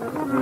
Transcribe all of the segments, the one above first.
Mm-hmm.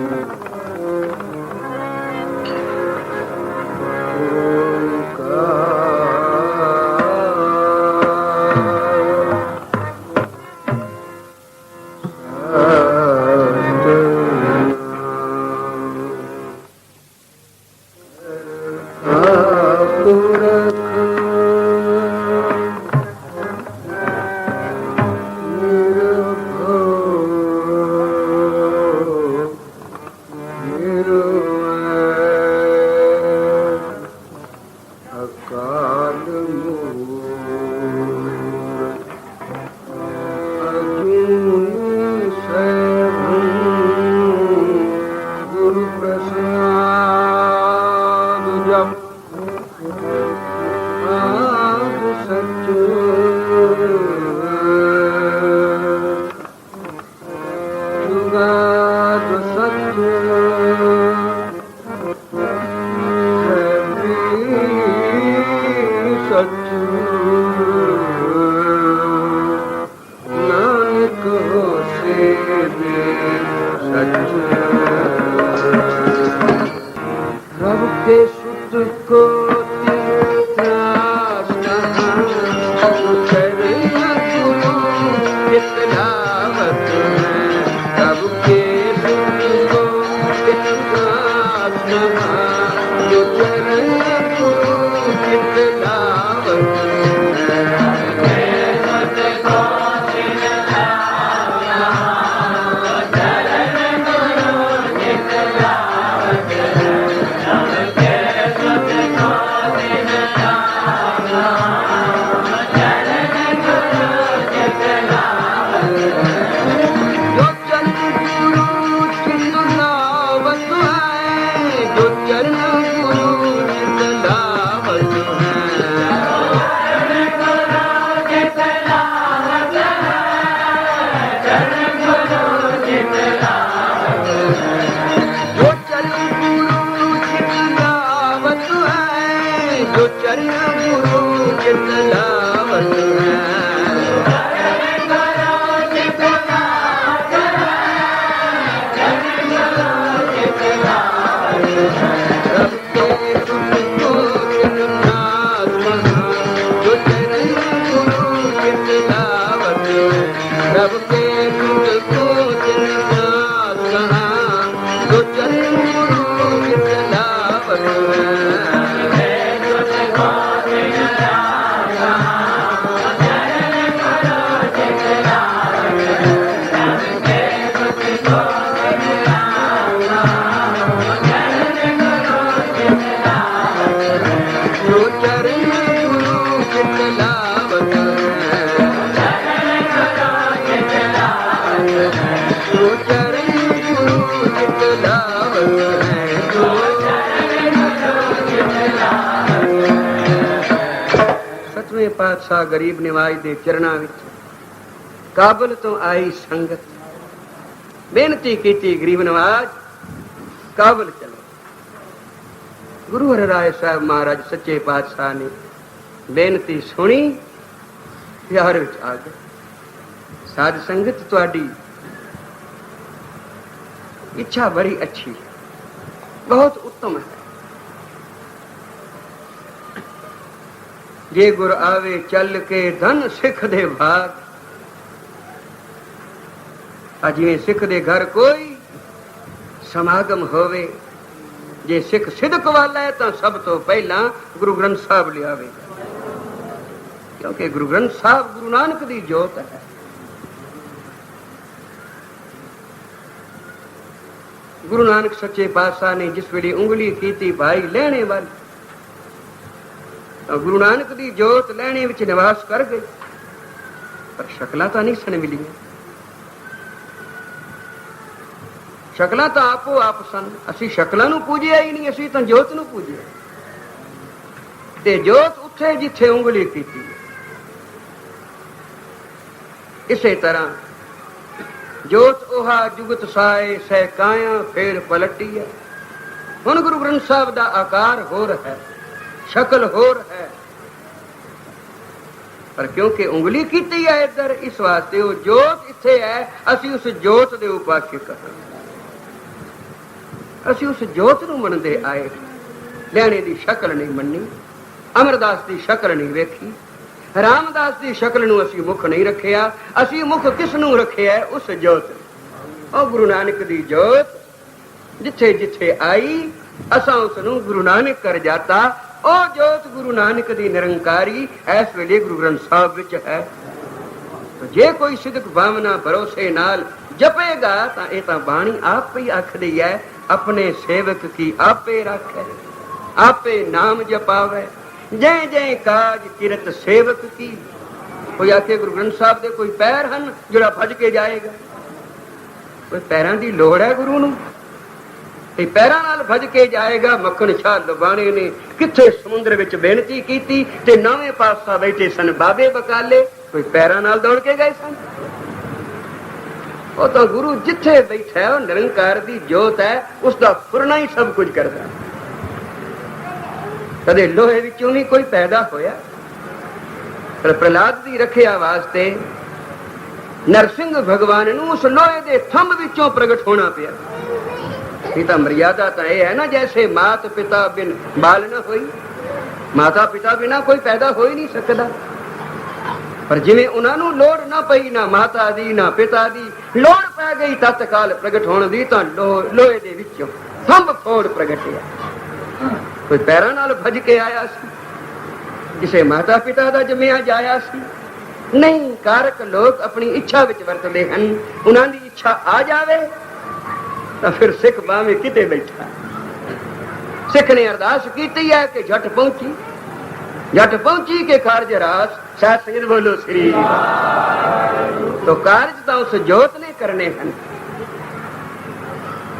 ਹੈ ਪਾਤਸ਼ਾਹ ਗਰੀਬ ਨਿਵਾਜ ਦੇ ਚਰਨਾਂ ਵਿੱਚ ਕਾਬਲ ਤੋਂ ਆਈ ਸੰਗਤ। ਬੇਨਤੀ ਕੀਤੀ ਗਰੀਬ ਨਿਵਾਜ, ਕਾਬਲ ਚਲੋ। ਗੁਰੂ ਹਰਿਰਾਏ ਸਾਹਿਬ ਮਹਾਰਾਜ ਸੱਚੇ ਪਾਤਸ਼ਾਹ ਨੇ ਬੇਨਤੀ ਸੁਣੀ ਪਿਆਰ ਵਿੱਚ ਆ ਗਏ। ਸਾਧ ਸੰਗਤ ਤੁਹਾਡੀ ਇੱਛਾ ਬੜੀ ਅੱਛੀ ਬਹੁਤ ਉੱਤਮ ਹੈ। ਜੇ ਗੁਰ ਆਵੇ ਚੱਲ ਕੇ ਧਨ ਸਿੱਖ ਦੇ ਭਾਗ ਅਜੇ ਸਿੱਖ ਦੇ ਘਰ ਕੋਈ ਸਮਾਗਮ ਹੋਵੇ। ਜੇ ਸਿੱਖ ਸਿਦਕ ਵਾਲਾ ਹੈ ਤਾਂ ਸਭ ਤੋਂ ਪਹਿਲਾਂ ਗੁਰੂ ਗ੍ਰੰਥ ਸਾਹਿਬ ਲਿਆਵੇਗਾ ਕਿਉਂਕਿ ਗੁਰੂ ਗ੍ਰੰਥ ਸਾਹਿਬ ਗੁਰੂ ਨਾਨਕ ਦੀ ਜੋਤ ਹੈ। ਗੁਰੂ ਨਾਨਕ ਸੱਚੇ ਪਾਤਸ਼ਾਹ ਨੇ ਜਿਸ ਵੇਲੇ ਉਂਗਲੀ ਕੀਤੀ, ਭਾਈ ਲੈਣੇ ਵਾਲੀ ਗੁਰੂ ਨਾਨਕ ਦੀ ਜੋਤ ਲੈਣੇ ਵਿੱਚ ਨਿਵਾਸ ਕਰ ਗਏ। ਪਰ ਸ਼ਕਲਾਂ ਤਾਂ ਨਹੀਂ ਸਨ ਮਿਲੀਆਂ। ਸ਼ਕਲਾਂ ਤਾਂ ਆਪੋ ਆਪ ਸਨ। ਅਸੀਂ ਸ਼ਕਲਾਂ ਨੂੰ ਪੂਜਿਆ ਹੀ ਨਹੀਂ, ਅਸੀਂ ਤਾਂ ਜੋਤ ਨੂੰ ਪੂਜਿਆ। ਤੇ ਜੋਤ ਉੱਥੇ ਜਿੱਥੇ ਉਂਗਲੀ ਕੀਤੀ। ਇਸੇ ਤਰ੍ਹਾਂ ਜੋਤ ਉਹਾ ਜੁਗਤ ਸਾਏ ਸਹਿ ਕਾਇਆ ਫੇਰ ਪਲਟੀਆ। ਹੁਣ ਗੁਰੂ ਗ੍ਰੰਥ ਸਾਹਿਬ ਦਾ ਆਕਾਰ ਹੋਰ ਹੈ। ਸ਼ਕਲ ਹੋਰ ਹੈ। ਪਰ ਕਿਉਂਕਿ ਉਂਗਲੀ ਕੀਤੀ ਹੈ ਇੱਧਰ, ਇਸ ਵਾਸਤੇ ਉਹ ਜੋਤ ਇੱਥੇ ਹੈ, ਅਸੀਂ ਉਸ ਜੋਤ ਦੇ ਉਪਾਸਕ ਹਾਂ ਅਸੀਂ ਉਸ ਜੋਤ ਨੂੰ ਮੰਨਦੇ ਆਏ। ਲੈਣੇ ਦੀ ਸ਼ਕਲ ਨਹੀਂ ਮੰਨੀ, ਅਮਰਦਾਸ ਦੀ ਸ਼ਕਲ ਨਹੀਂ ਵੇਖੀ, ਰਾਮਦਾਸ ਦੀ ਸ਼ਕਲ ਨੂੰ ਅਸੀਂ ਮੁਖ ਨਹੀਂ ਰੱਖਿਆ। ਅਸੀਂ ਮੁਖ ਕਿਸ ਨੂੰ ਰੱਖਿਆ? ਉਸ ਜੋਤ ਉਹ ਗੁਰੂ ਨਾਨਕ ਦੀ ਜੋਤ ਜਿੱਥੇ ਜਿੱਥੇ ਆਈ, ਅਸਾਂ ਉਸ ਨੂੰ ਗੁਰੂ ਨਾਨਕ ਕਰ ਜਾਤਾ। ਉਹ ਜੋਤ ਗੁਰੂ ਨਾਨਕ ਦੀ ਨਿਰੰਕਾਰੀ ਇਸ ਵੇਲੇ ਗੁਰੂ ਗ੍ਰੰਥ ਸਾਹਿਬ ਵਿੱਚ ਹੈ। ਜੇ ਕੋਈ ਸਿੱਧਕ ਭਾਵਨਾ ਭਰੋਸੇ ਨਾਲ ਜਪੇਗਾ, ਤਾਂ ਇਹ ਤਾਂ ਬਾਣੀ ਆਪ ਹੀ ਆਖਦੀ ਹੈ, ਆਪਣੇ ਸੇਵਕ ਕੀ ਆਪੇ ਰੱਖੇ, ਆਪੇ ਨਾਮ ਜਪਾਵੇ। ਜੈ ਜੈ ਕਾਜ ਕਿਰਤ ਸੇਵਕ ਕੀ। ਕੋਈ ਆਖੇ ਗੁਰੂ ਗ੍ਰੰਥ ਸਾਹਿਬ ਦੇ ਕੋਈ ਪੈਰ ਹਨ ਜਿਹੜਾ ਫੱਜ ਕੇ ਜਾਏਗਾ। ਕੋਈ ਪੈਰਾਂ ਦੀ ਲੋੜ ਹੈ ਗੁਰੂ ਨੂੰ? ਤੇ ਪੈਰਾਂ ਨਾਲ ਭਜ ਕੇ ਜਾਏਗਾ, ਮੱਖਣ ਸ਼ਾਹ ਲਬਾਣੇ ਨੇ। ਕਿੱਥੇ ਸਮੁੰਦਰ ਵਿੱਚ ਬੇਨਤੀ ਕੀਤੀ ਤੇ ਨਵੇਂ ਪਾਸਾ ਬੈਠੇ ਸਨ, ਬਾਬੇ ਬਕਾਲੇ। ਕੋਈ ਪੈਰਾਂ ਨਾਲ ਦੌੜ ਕੇ ਗਏ ਸਨ? ਉਹ ਤਾਂ ਗੁਰੂ ਜਿੱਥੇ ਬੈਠਾ ਉਹ ਨਿਰੰਕਾਰ ਦੀ ਜੋਤ ਹੈ, ਉਸ ਦਾ ਫੁਰਨਾ ਹੀ ਸਭ ਕੁਝ ਕਰਦਾ। ਕਦੇ ਲੋਹੇ ਵਿੱਚੋਂ ਵੀ ਕੋਈ ਪੈਦਾ ਹੋਇਆ? ਪਰ ਪ੍ਰਲਾਦ ਦੀ ਰੱਖਿਆ ਵਾਸਤੇ ਨਰਸਿੰਘ ਭਗਵਾਨ ਨੂੰ ਉਸ ਲੋਹੇ ਦੇ ਥੰਮ ਵਿੱਚੋਂ ਪ੍ਰਗਟ ਹੋਣਾ ਪਿਆ। ਇਹ ਤਾਂ ਮਰਿਆਦਾ ਤਾਂ ਇਹ ਹੈ ਨਾ, ਜੈਸੇ ਮਾਤ ਪਿਤਾ ਬਿਨ ਬਾਲ ਨਾ ਹੋਈ। ਮਾਤਾ ਪਿਤਾ ਬਿਨਾ ਕੋਈ ਪੈਦਾ ਹੋ ਹੀ ਨਹੀਂ ਸਕਦਾ। ਪਰ ਜਿਵੇਂ ਉਹਨਾਂ ਨੂੰ ਲੋੜ ਨਾ ਪਈ, ਨਾ ਮਾਤਾ ਦੀ, ਨਾ ਪਿਤਾ ਦੀ, ਲੋੜ ਪੈ ਗਈ, ਤਤਕਾਲ ਪ੍ਰਗਟ ਹੋਣ ਦੀ ਤਾਂ ਲੋਹੇ ਦੇ ਵਿੱਚੋਂ ਥੰਬ ਫੋੜ ਪ੍ਰਗਟਿਆ ਕੋਈ ਪੈਰਾਂ ਨਾਲ ਭਜ ਕੇ ਆਇਆ ਸੀ। ਕਿਸੇ ਮਾਤਾ ਪਿਤਾ ਦਾ ਜਮਿਆ ਜਾਇਆ ਸੀ। ਨਹੀਂ, ਕਾਰਕ ਲੋਕ ਆਪਣੀ ਇੱਛਾ ਵਿੱਚ ਵਰਤਦੇ ਹਨ। ਉਹਨਾਂ ਦੀ ਇੱਛਾ ਆ ਜਾਵੇ ਤਾਂ ਫਿਰ ਸਿੱਖ ਬਾਵੇਂ ਕਿਤੇ ਬੈਠਾ। ਸਿੱਖ ਨੇ ਅਰਦਾਸ ਕੀਤੀ ਹੈ ਕਿ ਝਟ ਪਹੁੰਚੀ। ਜਟ ਪਹੁੰਚੀ ਕੇ ਕਾਰਜ ਰਾਸ ਸਾਧ ਸੰਗਤ ਬੋਲੋ ਸ੍ਰੀ। ਤੋ ਕਾਰਜ ਤਾਂ ਉਸ ਜੋਤ ਨੇ ਕਰਨੇ ਹਨ।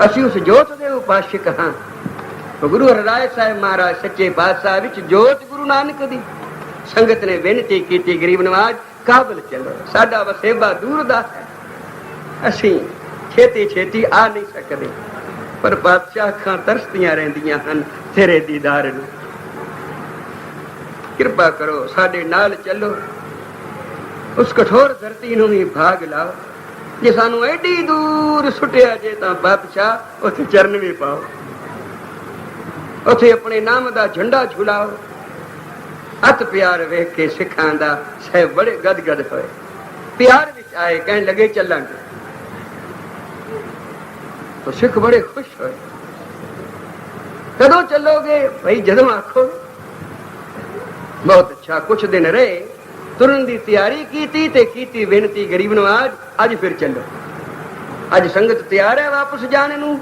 ਅਸੀਂ ਉਸ ਜੋਤ ਦੇ ਉਪਾਸ਼ਕ ਹਾਂ। ਗੁਰੂ ਹਰਿਰਾਏ ਸਾਹਿਬ ਮਹਾਰਾਜ ਸੱਚੇ ਪਾਤਸ਼ਾਹ ਵਿੱਚ ਜੋਤ ਗੁਰੂ ਨਾਨਕ ਦੀ। ਸੰਗਤ ਨੇ ਬੇਨਤੀ ਕੀਤੀ, ਗਰੀਬ ਨਵਾਜ, ਕਾਬਲ ਚਲੋ। ਸਾਡਾ ਵਸੇਬਾ ਦੂਰ ਦਾ ਹੈ। ਅਸੀਂ ਛੇਤੀ ਛੇਤੀ ਆ ਨਹੀਂ ਸਕਦੇ। ਪਰ ਬਾਦਸ਼ਾਹ ਅੱਖਾਂ ਤਰਸਦੀਆਂ ਰਹਿੰਦੀਆਂ ਹਨ ਤੇਰੇ ਦੀਦਾਰ ਨੂੰ। ਕਿਰਪਾ ਕਰੋ ਸਾਡੇ ਨਾਲ ਚੱਲੋ। ਉਸ ਕਠੋਰ ਧਰਤੀ ਨੂੰ ਵੀ ਭਾਗ ਲਾਓ। ਜੇ ਸਾਨੂੰ ਐਡੀ ਦੂਰ ਸੁੱਟਿਆ ਜੇ ਤਾਂ ਬਾਦਸ਼ਾਹ ਉੱਥੇ ਚਰਨ ਵੀ ਪਾਓ। ਉੱਥੇ ਆਪਣੇ ਨਾਮ ਦਾ ਝੰਡਾ ਝੁਲਾਓ। ਅਤ ਪਿਆਰ ਵੇਖ ਕੇ ਸਿੱਖਾਂ ਦਾ ਸਹਿਬ ਬੜੇ ਗਦਗਦ ਹੋਏ। ਪਿਆਰ ਵਿੱਚ ਆਏ ਕਹਿਣ ਲੱਗੇ, ਚੱਲਾਂਗੇ। ਤਾਂ ਸਿੱਖ ਬੜੇ ਖੁਸ਼ ਹੋਏ। ਕਦੋਂ ਚੱਲੋਗੇ? ਭਾਈ ਜਦੋਂ ਆਖੋ ਬਹੁਤ ਅੱਛਾ, ਕੁਛ ਦਿਨ ਰਹੇ। ਤੁਰਨ ਦੀ ਤਿਆਰੀ ਕੀਤੀ ਤੇ ਕੀਤੀ ਬੇਨਤੀ ਗਰੀਬ ਨਵਾਜ, ਅੱਜ ਫਿਰ ਚੱਲੋ। ਅੱਜ ਸੰਗਤ ਤਿਆਰ ਹੈ ਵਾਪਸ ਜਾਣ ਨੂੰ।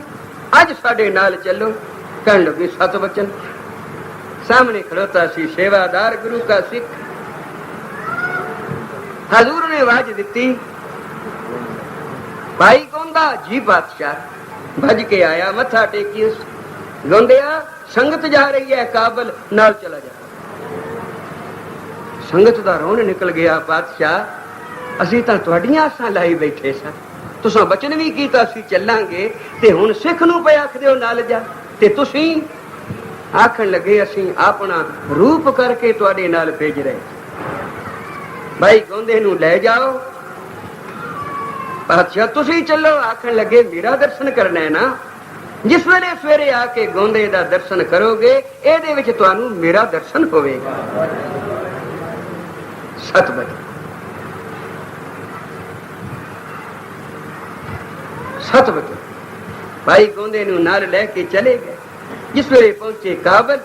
ਅੱਜ ਸਾਡੇ ਨਾਲ ਚੱਲੋ। ਕਹਿਣ ਲੱਗੇ, ਸਤ ਬਚਨ। ਸਾਹਮਣੇ ਖੜੋਤਾ ਸੀ ਸੇਵਾਦਾਰ ਗੁਰੂ ਦਾ ਸਿੱਖ। ਹਜ਼ੂਰ ਨੇ ਆਵਾਜ਼ ਦਿੱਤੀ, ਭਾਈ ਕੌਂਦਾ ਜੀ ਬਾਦਸ਼ਾਹ। ਭਜ ਕੇ ਆਇਆ, ਮੱਥਾ ਟੇਕੀ ਉਸ ਗੋਂਦਿਆ ਸੰਗਤ ਜਾ ਰਹੀ ਹੈ, ਕਾਬਲ ਨਾਲ ਚਲਾ ਜਾ ਸੰਗਤ ਦਾ ਰੋਣ ਨਿਕਲ ਗਿਆ, ਬਾਦਸ਼ਾਹ, ਅਸੀਂ ਤਾਂ ਤੁਹਾਡੀਆਂ ਆਸਾਂ ਲਾਈ ਬੈਠੇ ਸਾਂ। ਤੁਸੀਂ ਬਚਨ ਵੀ ਕੀਤਾ ਅਸੀਂ ਚੱਲਾਂਗੇ, ਤੇ ਹੁਣ ਸਿੱਖ ਨੂੰ ਪਏ ਆਖਦੇ ਹੋ, ਨਾਲ ਜਾ। ਤੇ ਤੁਸੀਂ ਆਖਣ ਲੱਗੇ, ਅਸੀਂ ਆਪਣਾ ਰੂਪ ਕਰਕੇ ਤੁਹਾਡੇ ਨਾਲ ਭੇਜ ਰਹੇ ਭਾਈ ਗੋਂਦੇ ਨੂੰ ਲੈ ਜਾਓ। ਪਾਤਸ਼ਾਹ ਤੁਸੀਂ ਚੱਲੋ, ਆਖਣ ਲੱਗੇ, ਮੇਰਾ ਦਰਸ਼ਨ ਕਰਨਾ ਹੈ ਨਾ? ਜਿਸ ਵੇਲੇ ਸਵੇਰੇ ਆ ਕੇ ਗੋਂਦੇ ਦਾ ਦਰਸ਼ਨ ਕਰੋਗੇ, ਇਹਦੇ ਵਿੱਚ ਤੁਹਾਨੂੰ ਮੇਰਾ ਦਰਸ਼ਨ ਹੋਵੇਗਾ। ਸਤ ਬਚਨ ਭਾਈ ਗੋਂਦੇ ਨੂੰ ਨਾਲ ਲੈ ਕੇ ਚਲੇ ਗਏ, ਜਿਸ ਵੇਲੇ ਪਹੁੰਚੇ ਕਾਬਲ।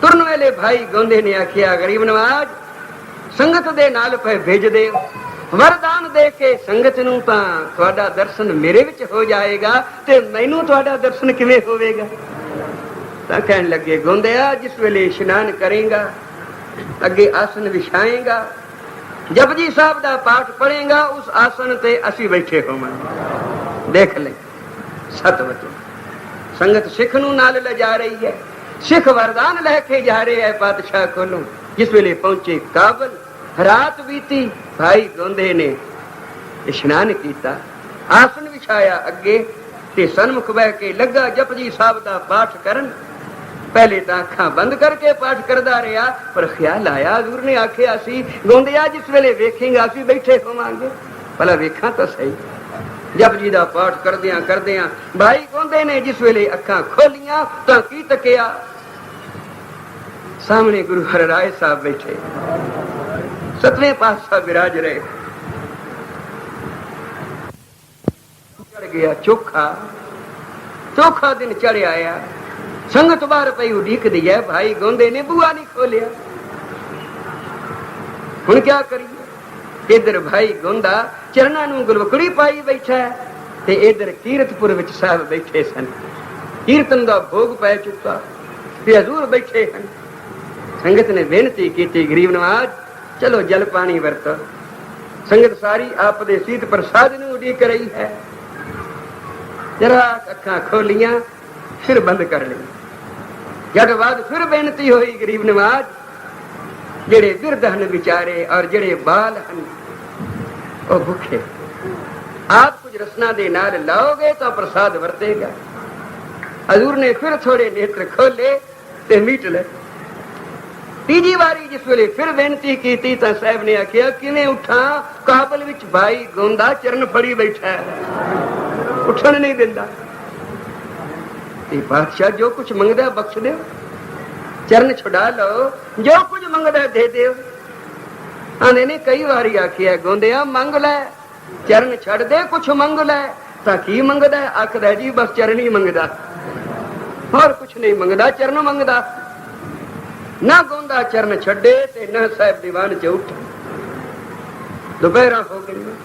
ਤੁਰਨ ਵੇਲੇ ਭਾਈ ਗੋਂਦੇ ਨੇ ਆਖਿਆ, ਗਰੀਬ ਨਵਾਜ ਸੰਗਤ ਦੇ ਨਾਲ ਪੈ ਭੇਜ ਦੇ ਵਰਦਾਨ ਦੇ ਕੇ ਸੰਗਤ ਨੂੰ ਤਾਂ ਤੁਹਾਡਾ ਦਰਸ਼ਨ ਮੇਰੇ ਵਿੱਚ ਹੋ ਜਾਏਗਾ ਤੇ ਮੈਨੂੰ ਤੁਹਾਡਾ ਦਰਸ਼ਨ ਕਿਵੇਂ ਹੋਵੇਗਾ? ਤਾਂ ਕਹਿਣ ਲੱਗੇ, ਗੋਂਦਿਆ, ਜਿਸ ਵੇਲੇ ਇਸ਼ਨਾਨ ਕਰੇਗਾ, ਅੱਗੇ ਆਸਨ ਵਿਛਾਏਗਾ ਜਪਜੀ ਸਾਹਿਬ ਦਾ ਪਾਠ ਪੜੇਗਾ ਉਸ ਆਸਨ ਤੇ ਅਸੀਂ ਬੈਠੇ ਹੋਵਾਂਗੇ। ਦੇਖ ਲੈ, ਸਤਿ ਵਚਨ। ਸੰਗਤ ਸਿੱਖ ਨੂੰ ਨਾਲ ਲਿਜਾ ਰਹੀ ਹੈ। ਸਿੱਖ ਵਰਦਾਨ ਲੈ ਕੇ ਜਾ ਰਹੇ ਹੈ ਪਾਤਸ਼ਾਹ ਕੋਲੋਂ, ਜਿਸ ਵੇਲੇ ਪਹੁੰਚੇ ਕਾਬਲ, ਰਾਤ ਬੀਤੀ, ਭਾਈ ਗੋਂਦੇ ਨੇ ਇਸ਼ਨਾਨ ਕੀਤਾ ਆਸਨ ਵਿਛਾਇਆ ਅੱਗੇ ਤੇ ਸਨਮੁਖ ਬਹਿ ਕੇ ਲੱਗਾ ਜਪਜੀ ਸਾਹਿਬ ਦਾ ਪਾਠ ਕਰਨ। ਪਹਿਲੇ ਤਾਂ ਅੱਖਾਂ ਬੰਦ ਕਰਕੇ ਪਾਠ ਕਰਦਾ ਰਿਹਾ, ਪਰ ਖਿਆਲ ਆਇਆ, ਹਜ਼ੂਰ ਨੇ ਆਖਿਆ ਸੀ, ਗੋਂਦਿਆ, ਜਿਸ ਵੇਲੇ ਵੇਖੇਗਾ, ਅਸੀਂ ਬੈਠੇ ਹੋਵਾਂਗੇ। ਭਲਾ ਵੇਖਾਂ ਤਾਂ ਸਹੀ। ਜਪਜੀ ਦਾ ਪਾਠ ਕਰਦਿਆਂ ਕਰਦਿਆਂ ਭਾਈ ਗੋਂਦੇ ਨੇ ਜਿਸ ਵੇਲੇ ਅੱਖਾਂ ਖੋਲੀਆਂ ਤਾਂ ਕੀ ਤੱਕਿਆ? ਸਾਹਮਣੇ ਗੁਰੂ ਹਰਿਰਾਏ ਸਾਹਿਬ ਬੈਠੇ। ਸਤਵੇਂ ਪਾਤਸ਼ਾਹ ਵਿਰਾਜ ਰਹੇ। ਚੜ ਗਿਆ ਚੋਖਾ। ਚੋਖਾ ਦਿਨ ਚੜਿਆ ਆ ਸੰਗਤ ਬਾਹਰ ਪਈ ਉਡੀਕਦੀ ਹੈ, ਭਾਈ ਗੋਂਦੇ ਨੇ ਬੂਆ ਨਹੀਂ ਖੋਲਿਆ। ਹੁਣ ਕੀ ਕਰੀਏ? ਇਧਰ ਭਾਈ ਗੁੰਦਾ ਚਰਨਾਂ ਨੂੰ ਗੁਲਵਕੜੀ ਪਾਈ ਬੈਠਾ ਤੇ ਇਧਰ ਕੀਰਤਪੁਰ ਵਿੱਚ ਸਾਹਿਬ ਬੈਠੇ ਸਨ। ਕੀਰਤਨ ਦਾ ਭੋਗ ਪੈ ਚੁੱਕਾ। ਤੇ ਹਜ਼ੂਰ ਬੈਠੇ ਹਨ। ਸੰਗਤ ਨੇ ਬੇਨਤੀ ਕੀਤੀ, ਗਰੀਬ ਨਵਾਜ, ਚਲੋ ਜਲ ਪਾਣੀ ਵਰਤੋ। ਸੰਗਤ ਸਾਰੀ ਆਪ ਦੇ ਸੀਤ ਪ੍ਰਸਾਦ ਨੂੰ ਉਡੀਕ ਰਹੀ ਹੈ। ਜਰਾ ਅੱਖਾਂ ਖੋਲੀਆਂ, ਫਿਰ ਬੰਦ ਕਰ ਲਈ ਜਦ ਬਾਅਦ ਫਿਰ ਬੇਨਤੀ ਹੋਈ, ਗਰੀਬ ਨਵਾਜ ਜਿਹੜੇ ਬਿਰਧ ਹਨ ਵਿਚਾਰੇ ਔਰ ਜਿਹੜੇ ਬਾਲ ਹਨ, ਉਹ ਭੁੱਖੇ। ਆਪ ਕੁਝ ਰਸਨਾ ਦੇ ਨਾਲ ਲਾਓਗੇ ਤਾਂ ਪ੍ਰਸਾਦ ਵਰਤੇਗਾ। ਹਜ਼ੂਰ ਨੇ ਫਿਰ ਥੋੜੇ ਨੇਤਰ ਖੋਲੇ ਤੇ ਮੀਟ ਲੈ। ਤੀਜੀ ਵਾਰੀ ਜਿਸ ਵੇਲੇ ਫਿਰ ਬੇਨਤੀ ਕੀਤੀ ਤਾਂ ਸਾਹਿਬ ਨੇ ਆਖਿਆ, ਕਿਵੇਂ ਉਠਾਂ? ਕਾਬਲ ਵਿੱਚ ਭਾਈ ਗੋਂਦਾ ਚਰਨ ਫੜੀ ਬੈਠਾ ਹੈ। ਉੱਠਣ ਨਹੀਂ ਦਿੰਦਾ। ਇਹ ਬਾਦਸ਼ਾਹ ਜੋ ਕੁਝ ਮੰਗਦਾ ਬਖਸ਼ ਦਿਓ। ਚਰਨ ਛੁਡਾ ਲਓ। ਜੋ ਕੁਝ ਮੰਗਦਾ ਦੇ ਦਿਓ। ਆਂਦੇ ਨੇ ਕਈ ਵਾਰੀ ਆਖਿਆ, ਗੋਂਦਿਆ, ਮੰਗ ਲੈ। ਚਰਨ ਛੱਡ ਦੇ ਕੁਝ ਮੰਗ ਲੈ। ਤਾਂ ਕੀ ਮੰਗਦਾ? ਆਖਦਾ ਜੀ, ਬਸ ਚਰਨ ਹੀ ਮੰਗਦਾ। ਹੋਰ ਕੁਝ ਨਹੀਂ ਮੰਗਦਾ, ਚਰਨ ਮੰਗਦਾ। ਨਾ ਗੋਂਦਾ ਚਰਨ ਛੱਡੇ ਤੇ ਨਾ ਸਾਹਿਬ ਦੀਵਾਨ ਚ ਉੱਠ। ਦੁਪਹਿਰਾ ਹੋ ਗਈਆਂ।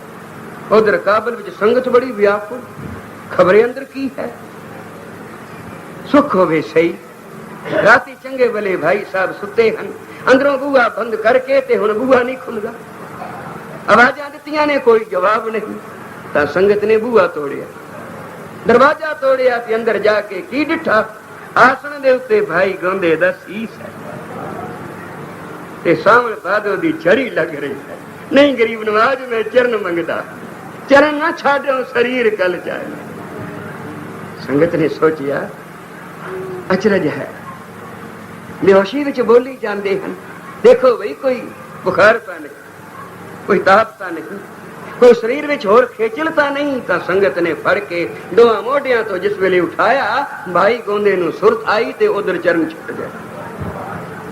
ਉਧਰ ਕਾਬਲ ਵਿੱਚ ਸੰਗਤ ਬੜੀ ਵਿਆਕੁਲ। ਖਬਰੇ ਅੰਦਰ ਕੀ ਹੈ? ਸੁੱਖ ਹੋਵੇ ਸਹੀ। ਰਾਤੀ ਚੰਗੇ ਬਲੇ ਭਾਈ ਸਾਹਿਬ ਸੁੱਤੇ ਹਨ। ਅੰਦਰੋਂ ਬੂਹਾ ਬੰਦ ਕਰਕੇ ਤੇ ਹੁਣ ਬੂਹਾ ਨਹੀਂ ਖੁੱਲਦਾ। ਆਵਾਜ਼ਾਂ ਦਿੱਤੀਆਂ ਨੇ, ਕੋਈ ਜਵਾਬ ਨਹੀਂ। ਤਾਂ ਸੰਗਤ ਨੇ ਬੂਹਾ ਤੋੜਿਆ। ਦਰਵਾਜ਼ਾ ਤੋੜਿਆ ਤੇ ਅੰਦਰ ਜਾ ਕੇ ਕੀ ਡਿੱਠਾ? ਆਸਣ ਦੇ ਉੱਤੇ ਭਾਈ ਗੋਂਦੇ ਦਾ ਸੀਸ ਹੈ। ਤੇ ਸਾਹਮਣੇ ਬਾਦੋ ਦੀ ਝੜੀ ਲੱਗ ਰਹੀ ਹੈ। ਨਹੀਂ, ਗਰੀਬ ਨਵਾਜ, ਮੈਂ ਚਰਨ ਮੰਗਦਾ। ਚਰਨ ਨਾ ਛਾੜੋ ਸਰੀਰ ਕਲ ਜਾਏ। ਸੰਗਤ ਨੇ ਸੋਚਿਆ, ਅਚਰਜ ਹੈ। ਬੇਹੋਸ਼ੀ ਵਿੱਚ ਬੋਲੀ ਜਾਂਦੇ ਹਨ। ਦੇਖੋ ਬਈ, ਕੋਈ ਬੁਖਾਰ ਤਾਂ ਨਹੀਂ, ਕੋਈ ਤਾਪ ਤਾਂ ਨਹੀਂ, ਕੋਈ ਸਰੀਰ ਵਿੱਚ ਹੋਰ ਖੇਚਲ ਤਾਂ ਨਹੀਂ, ਤਾਂ ਸੰਗਤ ਨੇ ਫੜ ਕੇ ਦੋਹਾਂ ਮੋਢਿਆਂ ਤੋਂ ਜਿਸ ਵੇਲੇ ਉਠਾਇਆ ਭਾਈ ਗੋਂਦੇ ਨੂੰ ਸੁਰਤ ਆਈ ਤੇ ਉਧਰ ਚਰਨ ਛੱਡ ਗਿਆ।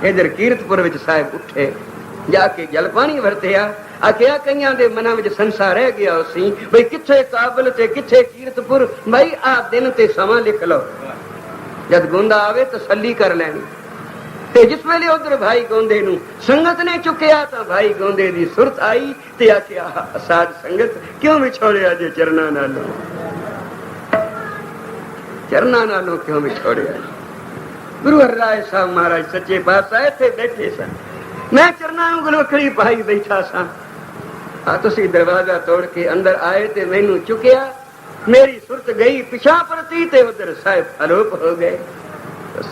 ਇਧਰ ਕੀਰਤਪੁਰ ਵਿੱਚ ਸਾਹਿਬ ਉੱਠੇ, ਜਾ ਕੇ ਜਲ ਪਾਣੀ ਵਰਤਿਆ, ਆਖਿਆ ਕਈਆਂ ਦੇ ਮਨਾਂ ਵਿੱਚ ਸੰਸਾਰ ਰਹਿ ਗਿਆ ਸੀ, ਬਈ ਕਿੱਥੇ ਕਾਬਲ ਤੇ ਕਿੱਥੇ ਕੀਰਤਪੁਰ? ਭਾਈ ਆ ਦਿਨ ਤੇ ਸਮਾਂ ਲਿਖ ਲਓ। ਜਦ ਗੁੰਦਾ ਆਵੇ ਤਸੱਲੀ ਕਰ ਲੈਣੀ। ਤੇ ਜਿਸ ਵੇਲੇ ਉਧਰ ਭਾਈ ਗੋਂਦੇ ਨੂੰ ਸੰਗਤ ਨੇ ਚੁੱਕਿਆ ਤਾਂ ਭਾਈ ਗੋਂਦੇ ਦੀ ਸੁਰਤ ਆਈ ਤੇ ਆਖਿਆ ਸਾਧ ਸੰਗਤ ਕਿਉਂ ਵਿਛੋੜਿਆ ਜੇ ਚਰਨਾਂ ਨਾਲੋਂ? ਚਰਨਾਂ ਨਾਲੋਂ ਕਿਉਂ ਵਿਛੋੜਿਆ ਗੁਰੂ ਹਰਿਰਾਏ ਸਾਹਿਬ ਮਹਾਰਾਜ ਸੱਚੇ ਪਾਤਸ਼ਾਹ ਇੱਥੇ ਬੈਠੇ ਸਨ। ਮੈਂ ਚਰਨਾਂ ਨੂੰ ਗਲਵਕੜੀ ਪਾਈ ਬੈਠਾ ਸਾਂ। ਆ ਤੁਸੀਂ ਦਰਵਾਜ਼ਾ ਤੋੜ ਕੇ ਅੰਦਰ ਆਏ ਤੇ ਮੈਨੂੰ ਚੁੱਕਿਆ। ਮੇਰੀ ਸੁਰਤ ਗਈ ਪਿਛਾ ਪ੍ਰਤੀ ਤੇ ਉਧਰ ਸਾਹਿਬ ਅਲੋਪ ਹੋ ਗਏ।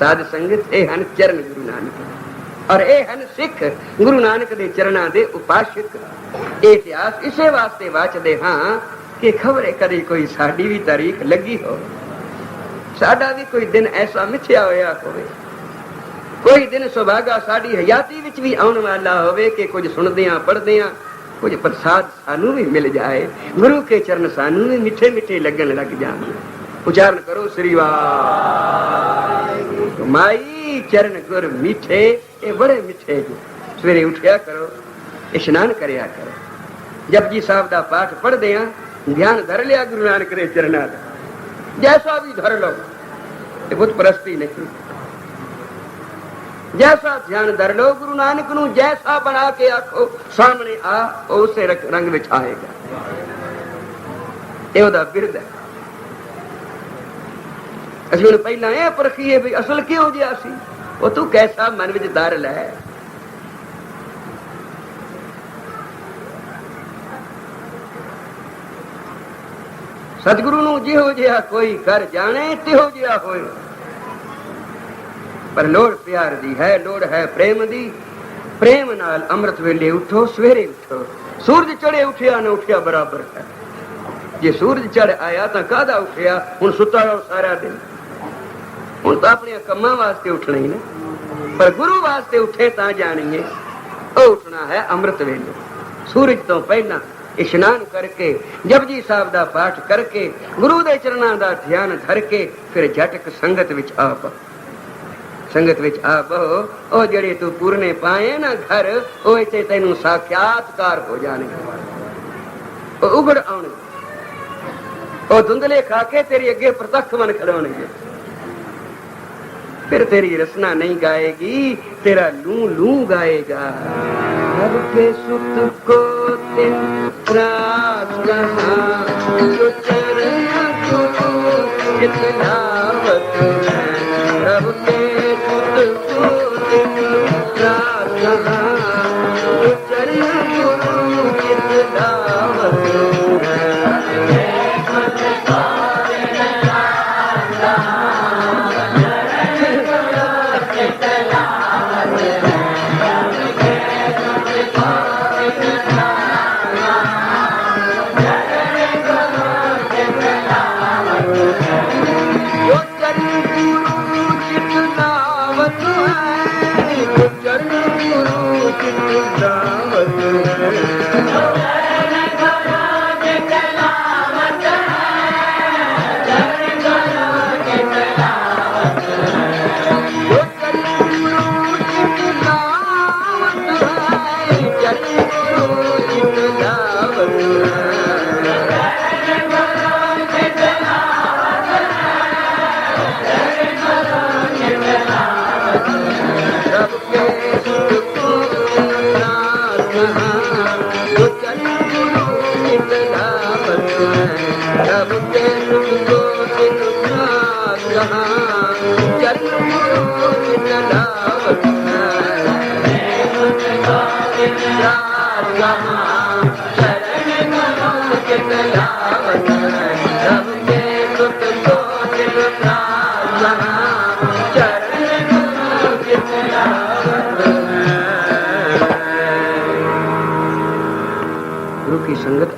ਸਾਧ ਸੰਗਤ, ਇਹ ਹਨ ਚਰਨ ਗੁਰੂ ਨਾਨਕ। ਔਰ ਇਹ ਹਨ ਸਿੱਖ ਗੁਰੂ ਨਾਨਕ ਦੇ ਚਰਨਾਂ ਦੇ ਉਪਾਸ਼ਕ। ਇਹ ਇਤਿਹਾਸ ਇਸੇ ਵਾਸਤੇ ਵਾਚਦੇ ਹਾਂ ਕਿ ਖਬਰੇ ਕਦੇ ਕੋਈ ਸਾਡੀ ਵੀ ਤਾਰੀਖ ਲੱਗੀ ਹੋ ਸਾਡਾ ਵੀ ਕੋਈ ਦਿਨ ਐਸਾ ਮਿਥਿਆ ਹੋਇਆ ਹੋਵੇ। ਕੋਈ ਦਿਨ ਸੁਭਾਗਾ ਸਾਡੀ ਹਯਾਤੀ ਵਿੱਚ ਵੀ ਆਉਣ ਵਾਲਾ ਹੋਵੇ ਕਿ ਕੁਝ ਸੁਣਦੇ ਆ ਪੜ੍ਹਦੇ ਆ ਕੁਝ ਪ੍ਰਸਾਦ ਸਾਨੂੰ ਵੀ ਮਿਲ ਜਾਏ। ਗੁਰੂ ਕੇ ਚਰਨ ਸਾਨੂੰ ਵੀ ਮਿੱਠੇ ਮਿੱਠੇ ਲੱਗਣ ਲੱਗ ਜਾਣ। ਉਚਾਰਨ ਕਰੋ ਸ੍ਰੀ ਵਾਹਿਗੁਰੂ ਮਾਈ ਚਰਨ ਗੁਰ ਮਿੱਠੇ ਇਹ ਬੜੇ ਮਿੱਠੇ ਜੀ ਸਵੇਰੇ ਉੱਠਿਆ ਕਰੋ ਇਸ਼ਨਾਨ ਕਰਿਆ ਕਰੋ ਜਪਜੀ ਸਾਹਿਬ ਦਾ ਪਾਠ ਪੜ੍ਹਦੇ ਆ ਧਿਆਨ ਧਰ ਲਿਆ ਗੁਰੂ ਨਾਨਕ ਦੇ ਚਰਨਾਂ ਦਾ ਜੈਸਾ ਵੀ ਧਰ ਲਓ ਇਹ ਬੁੱਤ ਪ੍ਰਸਤੀ ਨਹੀਂ ਜੈਸਾ ਧਿਆਨ ਧਰ ਲਓ ਗੁਰੂ ਨਾਨਕ ਨੂੰ ਜੈਸਾ ਬਣਾ ਕੇ ਆਖੋ ਸਾਹਮਣੇ ਆ ਉਸੇ ਰੰਗ ਵਿੱਚ ਆਏਗਾ ਇਹ ਉਹਦਾ ਬਿਰਦ ਹੈ ਅਸੀਂ ਹੁਣ ਪਹਿਲਾਂ ਇਹ ਪਰਖੀਏ ਵੀ ਅਸਲ ਕਿਉਂ ਜਿਹਾ ਸੀ? ਉਹ ਤੂੰ ਕੈਸਾ ਮਨ ਵਿੱਚ ਦਰ ਲੈ? ਸਤਿਗੁਰੂ ਨੂੰ ਜਿਹੋ ਜਿਹਾ ਕੋਈ ਕਰ ਜਾਣੇ, ਤਿਹੋ ਜਿਹਾ ਹੋਏ। ਪਰ ਲੋੜ ਪਿਆਰ ਦੀ ਹੈ, ਲੋੜ ਹੈ ਪ੍ਰੇਮ ਦੀ। ਪ੍ਰੇਮ ਨਾਲ ਅੰਮ੍ਰਿਤ ਵੇਲੇ ਉਠੋ, ਸਵੇਰੇ ਉਠੋ। ਸੂਰਜ ਚੜੇ ਉਠਿਆ, ਨਾ ਉਠਿਆ ਬਰਾਬਰ ਹੈ। ਜੇ ਸੂਰਜ ਚੜ ਆਇਆ ਤਾਂ ਕਾਹਦਾ ਉਠਿਆ? ਹੁਣ ਸੁੱਤਾ ਰਹੋ ਸਾਰਾ ਦਿਨ। ਹੁਣ ਤਾਂ ਆਪਣੇ ਕੰਮਾਂ ਵਾਸਤੇ ਉੱਠਣਾ ਹੀ ਨਾ। ਪਰ ਗੁਰੂ ਵਾਸਤੇ ਉੱਠੇ ਤਾਂ ਜਾਣੀਏ, ਉਹ ਉੱਠਣਾ ਹੈ ਅੰਮ੍ਰਿਤ ਵੇਲੇ। ਸੂਰਜ ਤੋਂ ਪਹਿਲਾਂ ਇਸ਼ਨਾਨ ਕਰਕੇ, ਜਪਜੀ ਸਾਹਿਬ ਦਾ ਪਾਠ ਕਰਕੇ, ਗੁਰੂ ਦੇ ਚਰਨਾਂ ਦਾ ਧਿਆਨ ਧਰ ਕੇ, ਫਿਰ ਜਟਕ ਸੰਗਤ ਵਿੱਚ ਆ ਪਾ ਸੰਗਤ ਵਿੱਚ ਆ ਬਹੋ ਉਹ ਜਿਹੜੇ ਤੂੰ ਪੂਰਨੇ ਪਾਏ ਨਾ ਘਰ, ਉਹ ਇੱਥੇ ਤੈਨੂੰ ਸਾਖਿਆਤਕਾਰ ਹੋ ਜਾਣਗੇ। ਉਹ ਉਗੜ ਆਉਣਗੇ। ਉਹ ਧੁੰਦਲੇ ਖਾ ਕੇ ਤੇਰੀ ਅੱਗੇ ਪ੍ਰਤੱਖ ਮਨ ਖੜਾਉਣਗੇ फिर तेरी रसना नहीं गाएगी तेरा लू लू गाएगा। घर पे सुत को दिन रात कहा तो चरण को इतना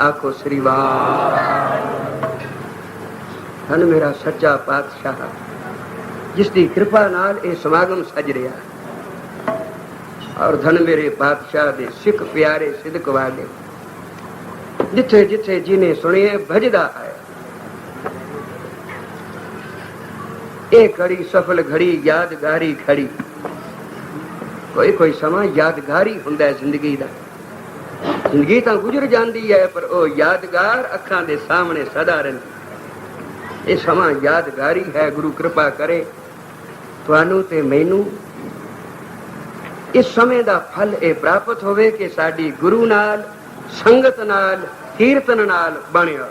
ਕੀ ਸੰਗਤ ਆਖੋ ਸ੍ਰੀ ਵਾਹ ਧੰਨ ਮੇਰਾ ਸੱਚਾ ਪਾਤਸ਼ਾਹ ਜਿਸ ਦੀ ਕਿਰਪਾ ਨਾਲ ਇਹ ਸਮਾਗਮ ਸਜ ਰਿਹਾ ਔਰ ਧੰਨ ਮੇਰੇ ਪਾਤਸ਼ਾਹ ਦੇ ਸਿੱਖ ਪਿਆਰੇ ਸਿਦਕ ਵਾਲੇ ਜਿੱਥੇ ਜਿੱਥੇ ਜਿਨੇ ਸੁਣੀਏ ਭਜਦਾ ਹੈ ਇਹ ਘੜੀ ਸਫਲ ਘੜੀ ਯਾਦਗਾਰੀ ਖੜੀ ਕੋਈ ਕੋਈ ਸਮਾਂ ਯਾਦਗਾਰੀ ਹੁੰਦਾ ਹੈ ਜ਼ਿੰਦਗੀ ਦਾ ਜ਼ਿੰਦਗੀ ਤਾਂ ਗੁਜ਼ਰ ਜਾਂਦੀ ਹੈ, ਪਰ ਉਹ ਯਾਦਗਾਰ ਅੱਖਾਂ ਦੇ ਸਾਹਮਣੇ ਸਦਾ ਰਹਿੰਦੀ ਇਹ ਸਮਾਂ ਯਾਦਗਾਰੀ ਹੈ, ਗੁਰੂ ਕਿਰਪਾ ਕਰੇ। ਤੁਹਾਨੂੰ ਤੇ ਮੈਨੂੰ ਇਸ ਸਮੇਂ ਦਾ ਫਲ ਇਹ ਪ੍ਰਾਪਤ ਹੋਵੇ ਕਿ ਸਾਡੀ ਗੁਰੂ ਨਾਲ, ਸੰਗਤ ਨਾਲ, ਕੀਰਤਨ ਨਾਲ ਬਣਿਆ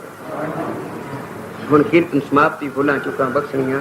ਹੁਣ ਕੀਰਤਨ ਸਮਾਪਤੀ ਭੁੱਲਾਂ ਚੁੱਕਾਂ ਬਖਸ਼ਣੀਆਂ।